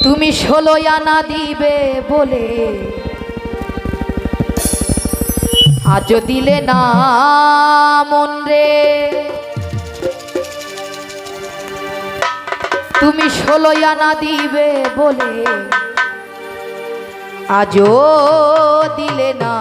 তুমি ষোলো আনা দিবে বলে। আজও দিলে না মন রে। তুমি ষোলো আনা দিবে বলে। আজও দিলে না।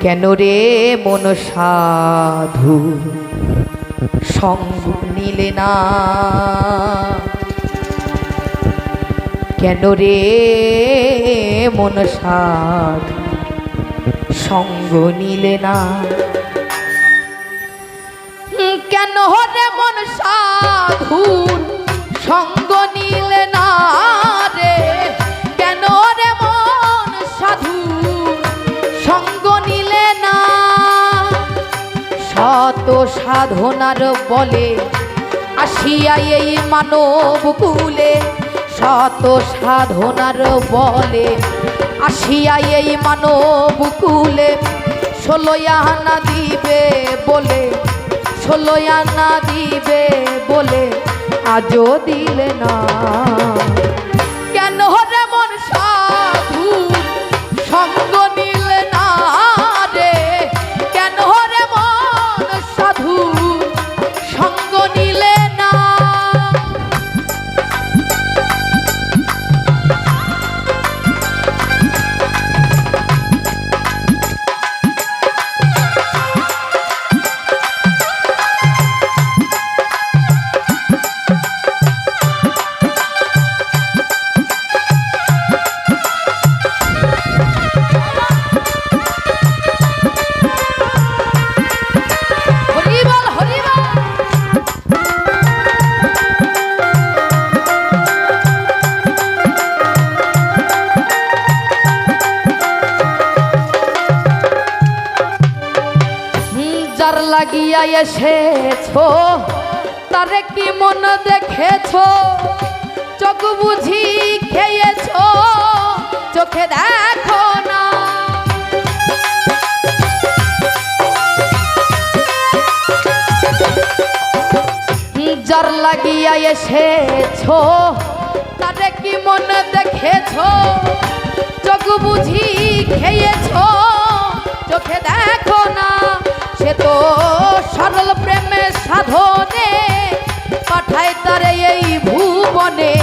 কেন রে মন সাধু সঙ্গ নিলে না। কেন রে মন সাধ? সঙ্গ নিলে না। কেন হলে মন সাধুর সঙ্গ সাধনার বলে, আসিয়া এই মানব কুলে শত সাধনার বলে, আসিয়া এই মানব কুলে ষোলোয়ানা দিবে বলে ষোলোয়ানা দিবে বলে, আজও দিলে না। কেন রে মন সাধু, সঙ্গ এসেছ? তারে কি মন দেখেছ? চোখ বুঝি খেয়েছো? চোখে দেখো না। যার লাগিয়া এসেছ? তারে কি মন দেখেছ? চোখ বুঝি খেয়েছো? চোখে দেখো না। সে তো সরল প্রেমে সাধনে পাঠায় তারে এই ভুবনে।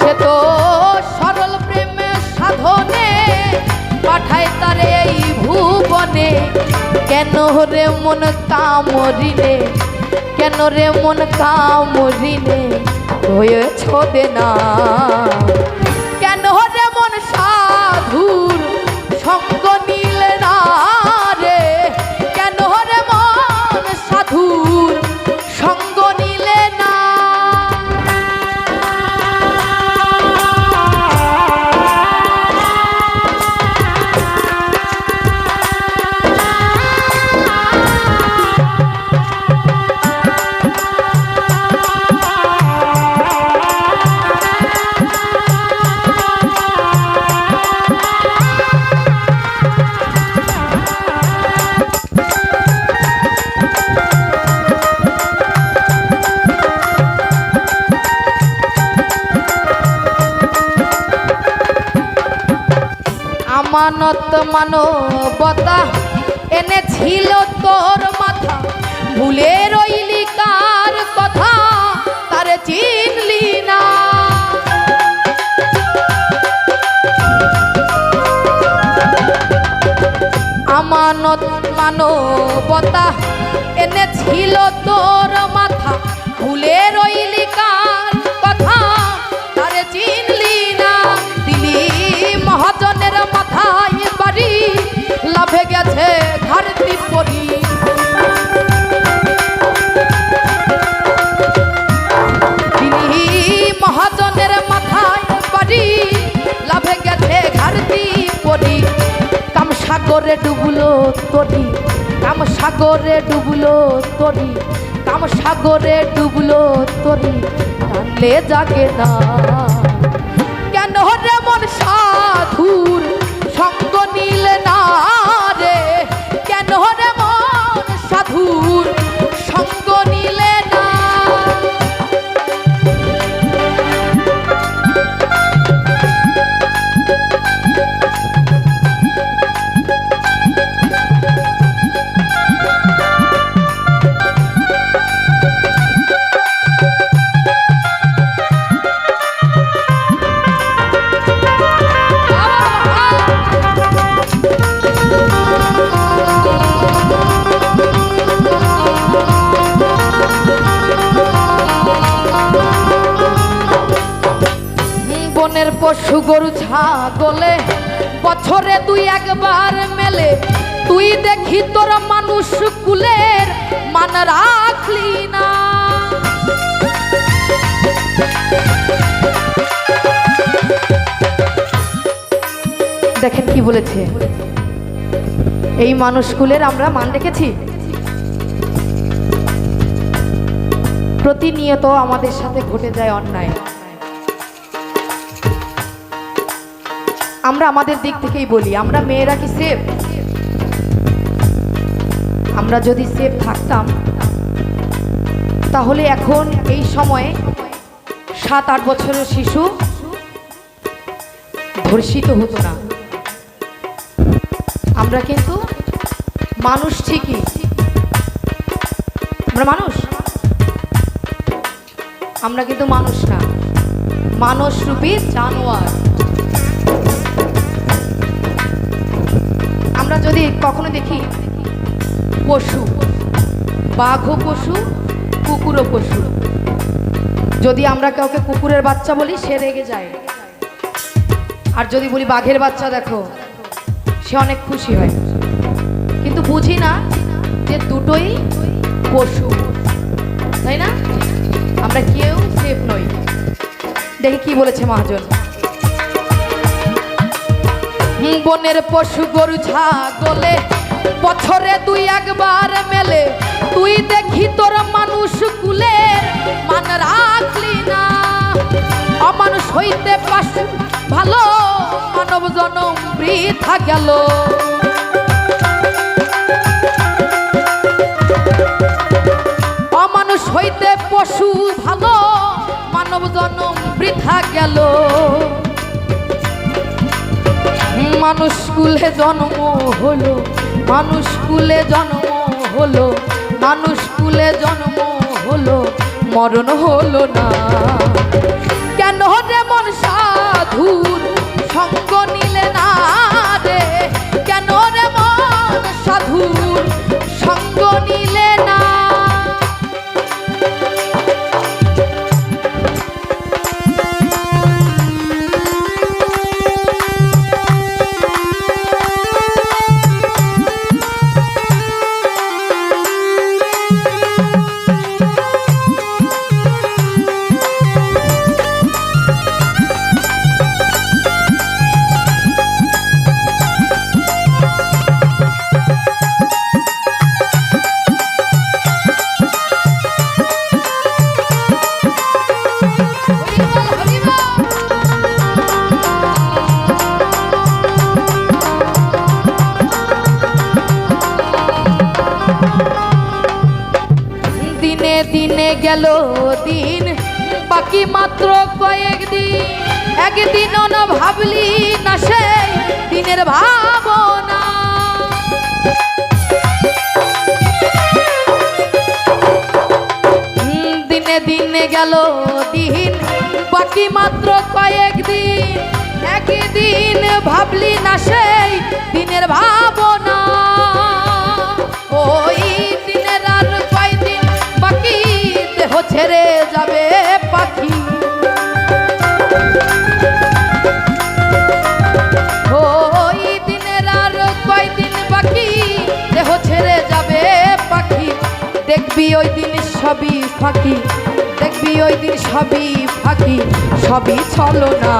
সে তো সরল প্রেমে সাধনে পাঠায় তারে এই ভুবনে। কেন রে মন কামরিনে, কেন রে মন কামরিনে, হয়েছ না আমানত মানবতা এনেছিল তোর মাথা। ভুলে রইলি কার কথা, তারে চিনলি না। আমানত মানবতা এনেছিল তোর মাথা। সাগরে ডুবলো তরি কাম সাগরে ডুবলো তরি কাম সাগরে ডুবলো তরি টানলে জাগে না। কেন রে মন সাধুর পশু গরু ছাগলে বছরে তুই একবার মেলে। তুই দেখি তোর মানুষ কুলের মান রাখলি না। দেখেন কি বলেছে? এই মানুষগুলের আমরা মান রেখেছি। প্রতিনিয়ত আমাদের সাথে ঘটে যায় অন্যায়। আমরা আমাদের দিক থেকেই বলি, আমরা মেয়েরা কি সেফ আমরা যদি সেফ থাকতাম, তাহলে এখন এই সময়ে সাত আট বছরের শিশু ধর্ষিত হতো না। আমরা কিন্তু মানুষ ঠিকই। আমরা মানুষ? আমরা কিন্তু মানুষ না। মানুষ রূপী জানোয়ার। যদি কখনো দেখি পশু, বাঘও পশু, কুকুরও পশু, যদি আমরা কাউকে কুকুরের বাচ্চা বলি, সে রেগে যায়। আর যদি বলি বাঘের বাচ্চা, দেখো, সে অনেক খুশি হয়। কিন্তু বুঝি না যে দুটোই পশু। তাই না? আমরা কেউ সেফ নই। দেখি কি বলেছে মহাজন। বনের পশু গরু ছাগলে বছরে তুই একবার মেলে। তুই দেখি তোর মানুষ কুলের মান রাখলি না। অমানুষ হইতে পাশ ভালো মানব জনম বৃথা গেল। কুলে জন্ম হলো মানুষ কুলে জন্ম হলো মানুষ কুলে জন্ম হলো মরণ হলো না। গেল দিন। বাকি মাত্র কয়েকদিন একদিন না ভাবলি না সেই দিনের ভাবনা। দিনে দিনে গেল দিন। বাকি মাত্র কয়েকদিন একদিন ভাবলি না সেই দিনের ভাবনা। ছেড়ে যাবে পাখি। ওই দিনের ছেড়ে যাবে পাখি। দেখবি ওই দিন সবই ফাঁকি, দেখবি ওই দিন সবই ফাঁকি, সবই চলো না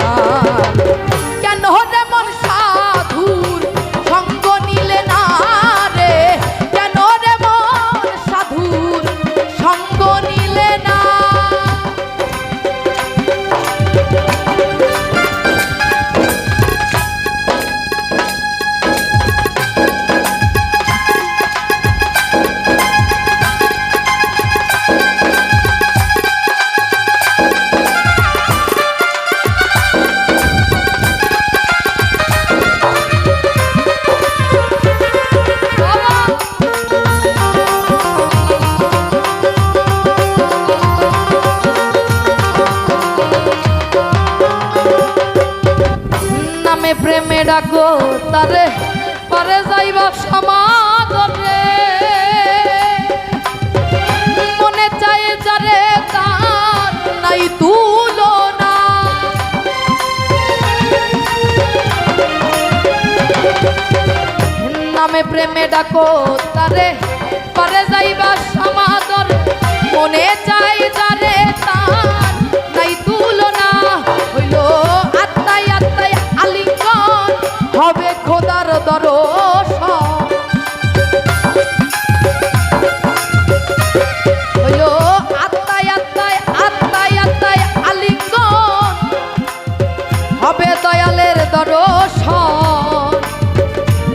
ডাকো তারে পরে যাইবা সমাগমে মনে চাই যারে তার নাই তুলো না। নামে প্রেমে ডাকো, তারে পরে যাইবা সমাদর। মনে চাই যারে তার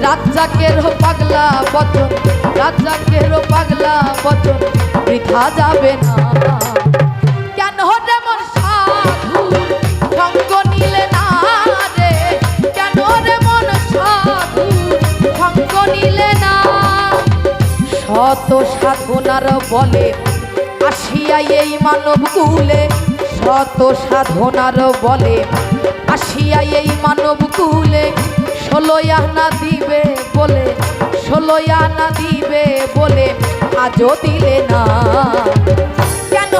রাজ্জাকের পাগলা বচন রাজ্জাকের পাগলা বচন বৃথা যাবে না। শত সাধনার বলে আসিয়া এই মানব কুলে। শত সাধনার বলে আসিয়া এই মানব কুলে। ষোলো আনা দিবে বলে ষোলো আনা দিবে বলে, আজও দিলে না। কেন